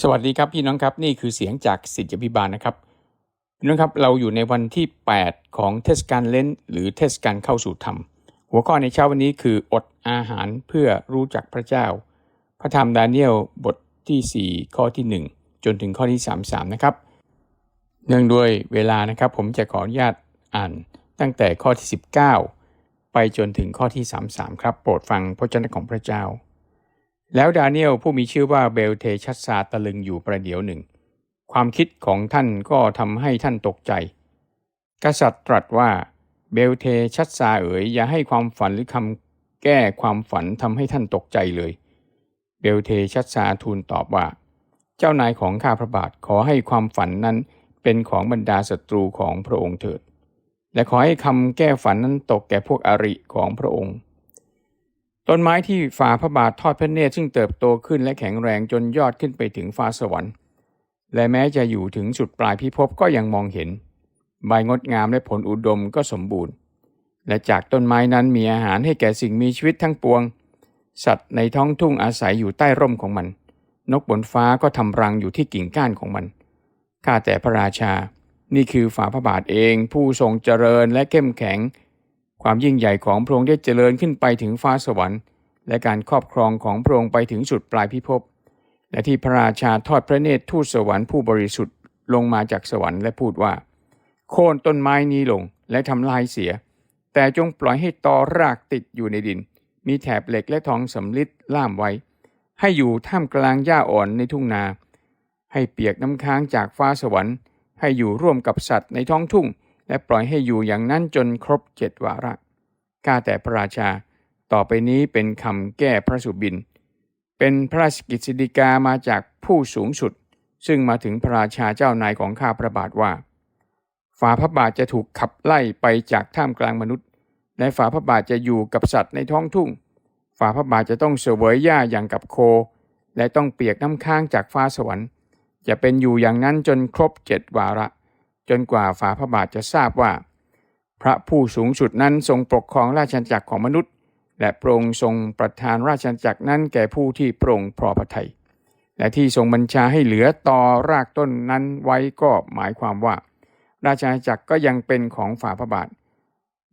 สวัสดีครับพี่น้องครับนี่คือเสียงจากสิทธิพิบาลนะครับพี่น้องครับเราอยู่ในวันที่ 8 ของเทศกาลเลนหรือเทศกาลเข้าสู่ธรรม หัวข้อในเช้าวันนี้คืออดอาหารเพื่อรู้จักพระเจ้า พระธรรมดาเนียลบทที่ 4 ข้อที่ 1 จนถึงข้อที่ 33 นะครับ เนื่องด้วยเวลานะครับผมจะขออนุญาตอ่านตั้งแต่ข้อที่ 19 ไปจนถึงข้อที่ 33 ครับ โปรดฟังพระเจ้าของพระเจ้า แล้วดาเนียลผู้มีชื่อว่าเบลเทชัสซาตะลึงอยู่ประเดี๋ยวหนึ่ง ความคิดของท่านก็ทำให้ท่านตกใจ กษัตริย์ตรัสว่าเบลเทชัสซาเอ๋ยอย่าให้ความฝันหรือคำแก้ความฝันทำให้ท่านตกใจเลย เบลเทชัสซาทูลตอบว่า เจ้านายของข้าพระบาทขอให้ความฝันนั้นเป็นของบรรดาศัตรูของพระองค์เถิด และขอให้คำแก้ฝันนั้นตกแก่พวกอริของพระองค์ ต้นไม้ที่ฝ่าพระบาททอดพระเนตรซึ่งเติบโตขึ้นและแข็งแรงจนยอดขึ้นไปถึงฟ้าสวรรค์ และแม้จะอยู่ถึงสุดปลายพิภพก็ยังมองเห็น ใบงดงามและผลอุดมก็สมบูรณ์ และจากต้นไม้นั้นมีอาหารให้แก่สิ่งมีชีวิตทั้งปวง สัตว์ในท้องทุ่งอาศัยอยู่ใต้ร่มของมัน นกบนฟ้าก็ทำรังอยู่ที่กิ่งก้านของมันข้าแต่พระราชา นี่คือฝ่าพระบาทเองผู้ทรงเจริญและเข้มแข็ง ความยิ่งใหญ่ของพระองค์ได้เจริญขึ้นไปถึงฟ้าสวรรค์ และการครอบครองของพระองค์ไปถึงสุดปลายพิภพและที่พระราชาทอดพระเนตรทูตสวรรค์ผู้บริสุทธิ์ลงมาจากสวรรค์และพูดว่า โค่นต้นไม้นี้ลงและทำลายเสีย แต่จงปล่อยให้ตอรากติดอยู่ในดิน มีแถบเหล็กและทองสำลิดล่ามไว้ ให้อยู่ท่ามกลางหญ้าอ่อนในทุ่งนา ให้เปียกน้ำค้างจากฟ้าสวรรค์ ให้อยู่ร่วมกับสัตว์ในท้องทุ่ง และปล่อยให้อยู่อย่างนั้นจนครบเจ็ดวาระ ข้าแต่พระราชา ต่อไปนี้เป็นคำแก้พระสุบิน เป็นพระราชกิจสิฎีกามาจากผู้สูงสุด ซึ่งมาถึงพระราชาเจ้านายของข้าพระบาทว่าฝ่าพระบาทจะถูกขับไล่ไปจากท่ามกลางมนุษย์ และฝ่าพระบาทจะอยู่กับสัตว์ในท้องทุ่ง ฝ่าพระบาทจะต้องเสวยหญ้าอย่างกับโค และต้องเปียกน้ำค้างจากฟ้าสวรรค์ จะเป็นอยู่อย่างนั้นจนครบเจ็ดวาระ จนกว่าฝ่าพระบาทจะทราบว่า พระผู้สูงสุดนั้นทรงปกครองราชอาณาจักรของมนุษย์ และพระองทรงประทานราชอาณาจักรนั้นแก่ผู้ที่พระองพอพระทัยและที่ทรงบัญชาให้เหลือต่อรากต้นนั้นไว้ก็หมายความว่า ราชอาณาจักรก็ยังเป็นของฝ่าพระบาท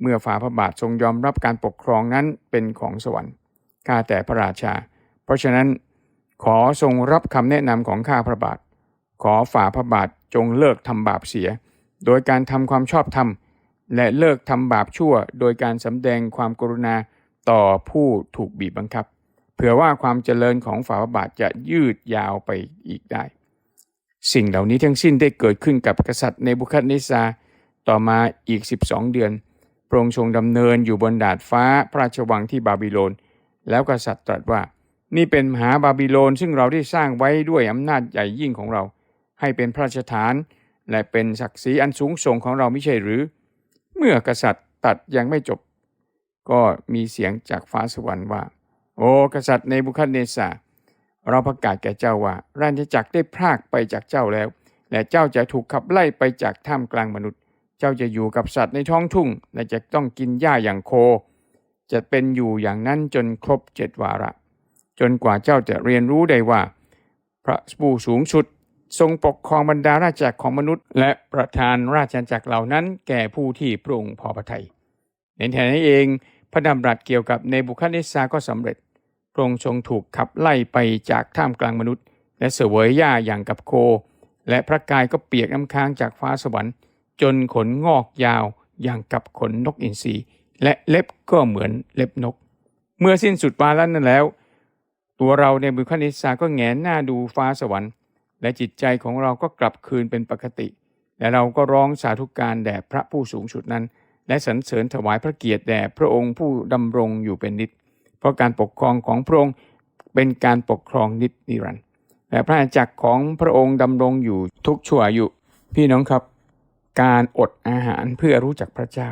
เมื่อฝ่าพระบาททรงยอมรับการปกครองนั้นเป็นของสวรรค์ข้าแต่พระราชา เพราะฉะนั้นขอทรงรับคำแนะนำของข้าพระบาท ขอฝ่าพระบาท จงเลิกทำบาปเสีย โดยการทำความชอบธรรม และเลิกทำบาปชั่ว โดยการสำแดงความกรุณาต่อผู้ถูกบีบบังคับ เผื่อว่าความเจริญของฝ่าบาทจะยืดยาวไปอีกได้ สิ่งเหล่านี้ทั้งสิ้นได้เกิดขึ้นกับกษัตริย์เนบุคัดเนซาต่อมาอีก 12 เดือนพระองค์ทรงดำเนินอยู่บนดาดฟ้าพระราชวังที่บาบิโลน แล้วกษัตริย์ตรัสว่า นี่เป็นมหาบาบิโลนซึ่งเราได้สร้างไว้ด้วยอำนาจใหญ่ยิ่งของเรา ให้เป็นพระราชฐาน และเป็นศักดิ์ศรีอันสูงส่งของเราไม่ใช่หรือ เมื่อกษัตริย์ตัดยังไม่จบ ก็มีเสียงจากฟ้าสวรรค์ว่า โอ้กษัตริย์ในบุคัดเนซาเราประกาศแก่เจ้าว่า ราชจักรได้พรากไปจากเจ้าแล้ว และเจ้าจะถูกขับไล่ไปจากท่ามกลางมนุษย์ เจ้าจะอยู่กับสัตว์ในท้องทุ่ง และจะต้องกินหญ้าอย่างโค จะเป็นอยู่อย่างนั้นจนครบเจ็ดวาระ จนกว่าเจ้าจะเรียนรู้ได้ว่า พระผู้สูงสุด ทรงปกครองบรรดาราชจักรของมนุษย์ และประธานราชอาณาจักรเหล่านั้น แก่ผู้ที่พระองค์พอพระทัยในแทนนี้เองพระดำรัสเกี่ยวกับเนบุคัดเนซาก็สำเร็จ พระองค์ทรงถูกขับไล่ไปจากท่ามกลางมนุษย์ และเสวยหญ้าอย่างกับโค และพระกายก็เปียกน้ำค้างจากฟ้าสวรรค์ จนขนงอกยาวอย่างกับขนนกอินทรีและเล็บก็เหมือนเล็บนก เมื่อสิ้นสุดวาระนั้นแล้ว ตัวเราในบุคนิสาก็แงนหน้าดูฟ้าสวรรค์ และจิตใจของเราก็กลับคืนเป็นปกติ และเราก็ร้องสาธุการแด่พระผู้สูงสุดนั้น และสรรเสริญถวายพระเกียรติแด่พระองค์ผู้ดำรงอยู่เป็นนิจเพราะการปกครองของพระองค์เป็นการปกครองนิจนิรันดร์และพระอาจักรของพระองค์ดำรงอยู่ทุกชั่วอายุพี่น้องครับ การอดอาหารเพื่อรู้จักพระเจ้า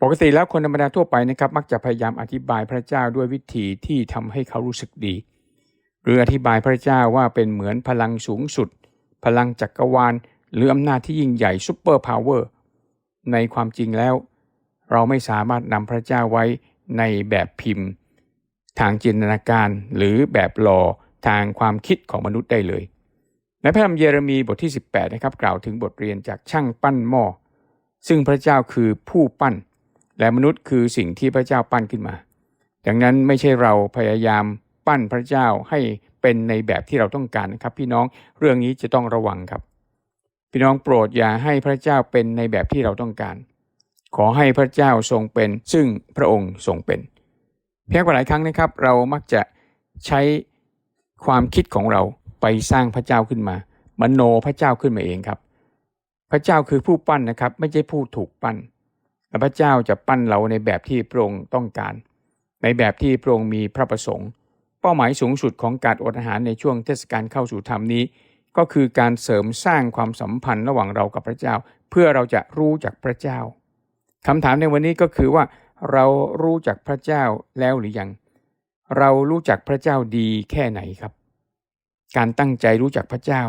ปกติแล้วคนธรรมดาทั่วไปนะครับ มักจะพยายามอธิบายพระเจ้าด้วยวิธีที่ทำให้เขารู้สึกดี หรืออธิบายพระเจ้าว่าเป็นเหมือนพลังสูงสุด พลังจักรวาล หรืออำนาจที่ยิ่งใหญ่ซูเปอร์พาวเวอร์ในความจริงแล้ว เราไม่สามารถนำพระเจ้าไว้ในแบบพิมพ์ ทางจินตนาการหรือแบบหล่อทางความคิดของมนุษย์ได้เลยในพระธรรมเยเรมีบทที่ 18นะครับกล่าวถึงบทเรียนจากช่างปั้นหม้อซึ่งพระเจ้าคือผู้ปั้น และมนุษย์คือสิ่งที่พระเจ้าปั้นขึ้นมา ดังนั้นไม่ใช่เราพยายาม ปั้นพระเจ้าให้เป็นในแบบที่เราต้องการนะครับ พี่น้องเรื่องนี้จะต้องระวังครับ พี่น้องโปรดอย่าให้พระเจ้าเป็นในแบบที่เราต้องการ ขอให้พระเจ้าทรงเป็น ซึ่งพระองค์ทรงเป็น เพียงกว่าหลายครั้งนะครับ เรามักจะใช้ความคิดของเราไปสร้างพระเจ้าขึ้นมามโนพระเจ้าขึ้นมาเองครับ พระเจ้าคือผู้ปั้นนะครับ ไม่ใช่ผู้ถูกปั้นและพระเจ้าจะปั้นเราในแบบที่พระองค์ต้องการ ในแบบที่พระองค์มีพระประสงค์ เป้าหมายสูงสุดของการอดอาหารในช่วงเทศกาลเข้าสู่ธรรมนี้ ก็คือการเสริมสร้างความสัมพันธ์ระหว่างเรากับพระเจ้า เพื่อเราจะรู้จักพระเจ้าคำถามในวันนี้ก็คือว่า เรารู้จักพระเจ้าแล้วหรือยัง เรารู้จักพระเจ้าดีแค่ไหนครับ การตั้งใจรู้จักพระเจ้า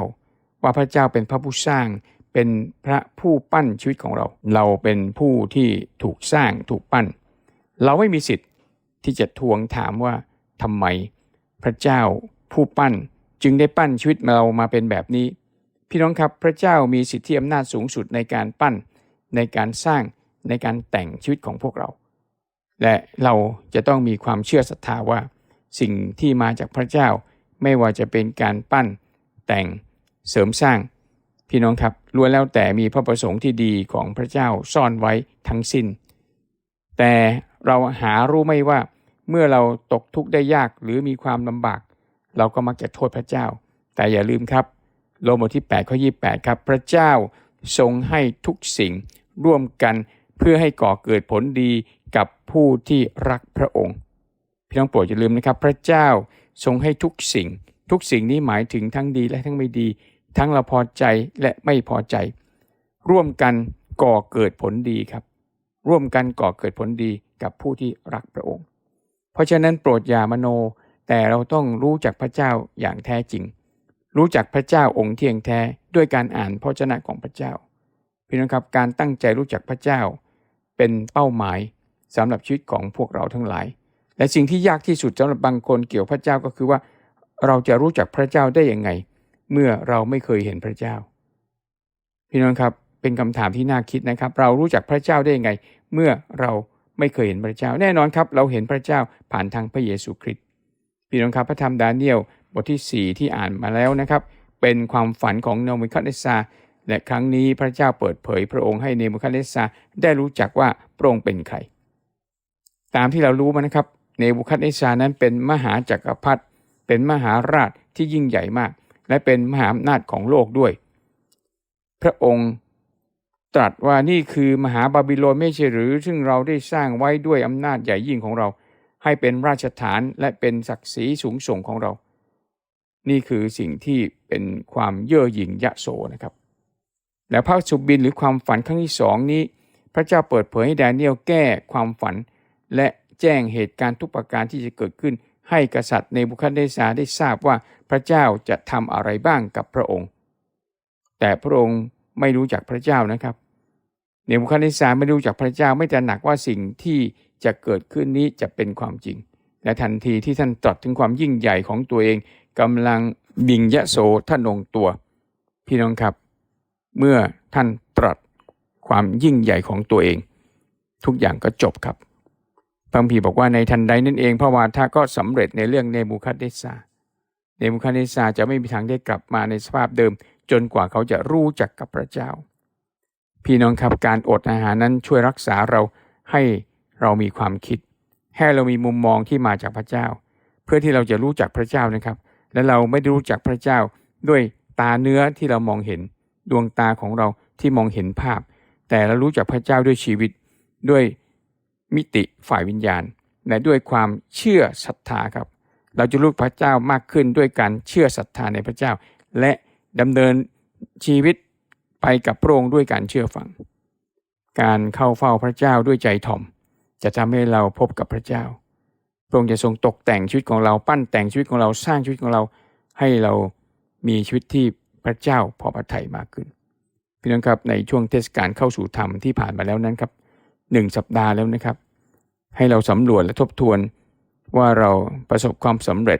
ว่าพระเจ้าเป็นพระผู้สร้าง เป็นพระผู้ปั้นชีวิตของเรา เราเป็นผู้ที่ถูกสร้างถูกปั้น เราไม่มีสิทธิ์ที่จะทวงถามว่าทำไม พระเจ้าผู้ปั้นจึงได้ปั้นชีวิตเรามาเป็นแบบนี้ พี่น้องครับพระเจ้ามีสิทธิอำนาจสูงสุดในการปั้น ในการสร้างในการแต่งชีวิตของพวกเรา และเราจะต้องมีความเชื่อศรัทธาว่า สิ่งที่มาจากพระเจ้าไม่ว่าจะเป็นการปั้น แต่งเสริมสร้าง พี่น้องครับล้วนแล้วแต่มีพระประสงค์ที่ดีของพระเจ้าซ่อนไว้ทั้งสิน้น แต่เราหารู้ไม่ว่า เมื่อเราตกทุกข์ได้ยากหรือมีความลำบาก เราก็มักจะโทษพระเจ้า แต่อย่าลืมครับ โลมบทที่8ข้อ28 ครับ พระเจ้าทรงให้ทุกสิ่งร่วมกันเพื่อให้ก่อเกิดผลดีกับผู้ที่รักพระองค์ พี่น้องโปรดอย่าลืมนะครับ พระเจ้าทรงให้ทุกสิ่ง ทุกสิ่งนี้หมายถึงทั้งดีและทั้งไม่ดี ทั้งเราพอใจและไม่พอใจ ร่วมกันก่อเกิดผลดีครับ ร่วมกันก่อเกิดผลดีกับผู้ที่รักพระองค์ ราะฉะนั้นโปรดอย่ามโน แต่เราต้องรู้จักพระเจ้าอย่างแท้จริง รู้จักพระเจ้าองค์เที่ยงแท้ด้วยการอ่านพระเจ้าของพระเจ้าพี่น้องครับการตั้งใจรู้จักพระเจ้า เป็นเป้าหมายสำหรับชีวิตของพวกเราทั้งหลาย และสิ่งที่ยากที่สุดสำหรับบางคนเกี่ยวพระเจ้าก็คือว่า เราจะรู้จักพระเจ้าได้ยังไง เมื่อเราไม่เคยเห็นพระเจ้า พี่น้องครับเป็นคำถามที่น่าคิดนะครับ เรารู้จักพระเจ้าได้ยังไง เมื่อเรา ไม่เคยเห็นพระเจ้า แน่นอนครับ เราเห็นพระเจ้าผ่านทางพระเยซูคริสต์พี่น้องครับพระธรรมดาเนียลบทที่ 4 ที่อ่านมาแล้วนะครับ เป็นความฝันของโนมิคัสเนซาและครั้งนี้พระเจ้าเปิดเผยพระองค์ให้เนบูคัดเนซาได้รู้จักว่าพระองค์เป็นใคร ตามที่เรารู้มานะครับเนบูคัดเนซานั้นเป็นมหาจักรพรรดิเป็นมหาราชที่ยิ่งใหญ่มาก และเป็นมหาอำนาจของโลกด้วย พระองค์ ตรัสว่านี่คือมหาบาบิโลนไม่ใช่หรือ ซึ่งเราได้สร้างไว้ด้วยอำนาจใหญ่ยิ่งของเรา ให้เป็นราชฐานและเป็นศักดิ์ศรีสูงส่งของเรา นี่คือสิ่งที่เป็นความเย่อหยิ่งยะโสนะครับ และพระสุบินหรือความฝันครั้งที่สองนี้ พระเจ้าเปิดเผยให้แดเนียลแก้ความฝัน และแจ้งเหตุการณ์ทุกประการที่จะเกิดขึ้น ให้กษัตริย์ในบุคคลเดซาได้ทราบว่าพระเจ้าจะทำอะไรบ้างกับพระองค์ แต่พระองค์ไม่รู้จักพระเจ้านะครับ เนบุคัดเนซาไม่รู้จักพระเจ้าไม่ตระหนักว่าสิ่งที่จะเกิดขึ้นนี้จะเป็นความจริง และทันทีที่ท่านตรัสถึงความยิ่งใหญ่ของตัวเองกำลังบิงยะโสท่านองตัว พี่น้องครับ เมื่อท่านตรัสความยิ่งใหญ่ของตัวเอง ทุกอย่างก็จบครับพระพีบอกว่าในทันใดนั่นเองพระวาทะก็สำเร็จในเรื่องเนบูคัดเนซาเนบูคัดเนซาจะไม่มีทางได้กลับมาในสภาพเดิม จนกว่าเขาจะรู้จักกับพระเจ้า พี่น้องครับการอดอาหารนั้นช่วยรักษาเราให้เรามีความคิด ให้เรามีมุมมองที่มาจากพระเจ้า เพื่อที่เราจะรู้จักพระเจ้านะครับ และเราไม่ได้รู้จักพระเจ้า ด้วยตาเนื้อที่เรามองเห็น ดวงตาของเราที่มองเห็นภาพ แต่เรารู้จักพระเจ้าด้วยชีวิต ด้วยมิติฝ่ายวิญญาณ และด้วยความเชื่อศรัทธาครับ เราจะรู้พระเจ้ามากขึ้นด้วยการเชื่อศรัทธาในพระเจ้า และดำเนินชีวิต ไปกับพระองค์ด้วยการเชื่อฟัง การเข้าเฝ้าพระเจ้าด้วยใจถ่อม จะทำให้เราพบกับพระเจ้า พระองค์จะทรงตกแต่งชีวิตของเราปั้นแต่งชีวิตของเราสร้างชีวิตของเราให้เรามีชีวิตที่พระเจ้าพอพระทัยมากขึ้นพี่น้องครับในช่วงเทศกาลเข้าสู่ธรรมที่ผ่านมาแล้วนั้นครับหนึ่งสัปดาห์แล้วนะครับ ให้เราสำรวจและทบทวนว่าเราประสบความสำเร็จ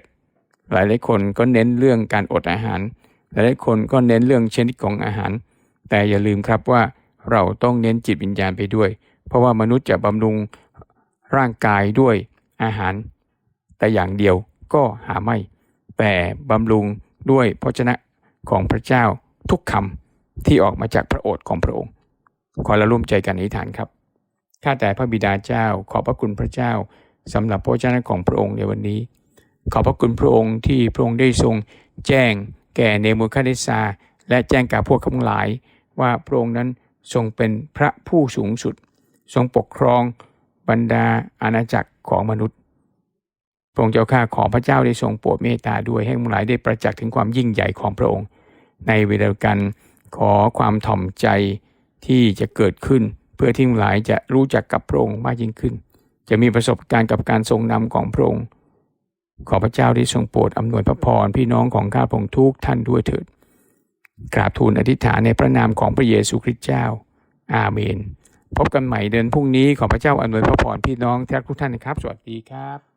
หลายหลายคนก็เน้นเรื่องการอดอาหาร หลายหลายคนก็เน้นเรื่องชนิดของอาหาร แต่อย่าลืมครับว่าเราต้องเน้นจิตวิญญาณไปด้วย เพราะว่ามนุษย์จะบำรุงร่างกายด้วยอาหาร แต่อย่างเดียวก็หาไม่ แต่บำรุงด้วยพระชนะของพระเจ้าทุกคำที่ออกมาจากพระโอษฐ์ของพระองค์ ขอเราร่วมใจกันอธิษฐานครับข้าแต่พระบิดาเจ้า ขอบพระคุณพระเจ้าสำหรับพระเจ้าของพระองค์ในวันนี้ ขอบพระคุณพระองค์ที่พระองค์ได้ทรงแจ้งแก่เนมูคาเดซาและแจ้งกับพวกทั้งหลาย ว่าพระองค์นั้นทรงเป็นพระผู้สูงสุด ทรงปกครองบรรดาอาณาจักรของมนุษย์ พระองค์เจ้าข้าขอพระเจ้าได้ทรงโปรดเมตตาด้วยให้ทั้งหลายได้ประจักษ์ถึงความยิ่งใหญ่ของพระองค์ ในเวลากันขอความถ่อมใจที่จะเกิดขึ้น เพื่อที่ทั้งหลายจะรู้จักกับพระองค์มากยิ่งขึ้น จะมีประสบการณ์กับการทรงนำของพระองค์ ขอพระเจ้าได้ทรงโปรดอำนวยพระพรพี่น้องของข้าพงทุกท่านด้วยเถิด กราบทูลอธิษฐานในพระนามของพระเยซูคริสต์เจ้า อาเมน พบกันใหม่เดือนพรุ่งนี้ขอพระเจ้าอำนวยพระพรพี่น้องทุกท่านนะครับ สวัสดีครับ